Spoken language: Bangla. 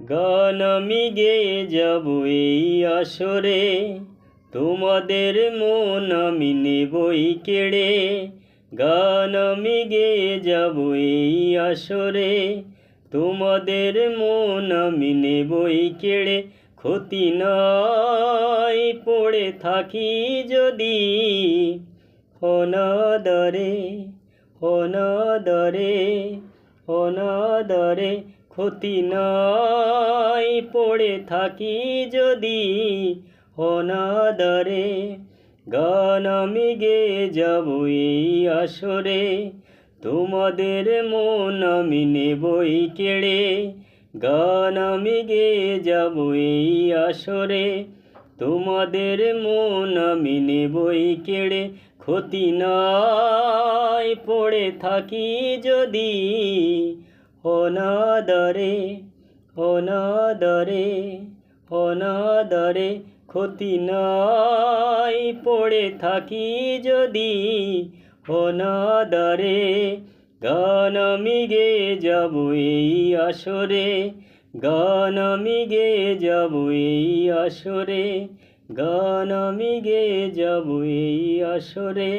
গান আমি গেয়ে যাব এই আসরে, তোমাদের মন আমি নেবই কেড়ে। গান আমি গেয়ে যাব এই আসরে, তোমাদের মন আমি নেবই কেড়ে। ক্ষতি নাই পড়ে থাকি যদি অনাদরে অনাদরে অনাদরে। ক্ষতি নাই, পড়ে থাকি যদি অনাদরে। গান আমি গে যাব এই আসরে, তোমাদের মন আমি নেবই কেড়ে। গান আমি গে যাব এই আসরে, তোমাদের মন আমি নেবই কেড়ে। ক্ষতি নাই, পড়ে থাকি যদি অনাদরে অনাদরে অনাদরে ক্ষতি নাই পড়ে থাকি যদি। অনাদরে গান আমি গে যাব এই আসরে, গান আমি গে যাব এই আসরে, গান আমি গে যাব এই আসরে।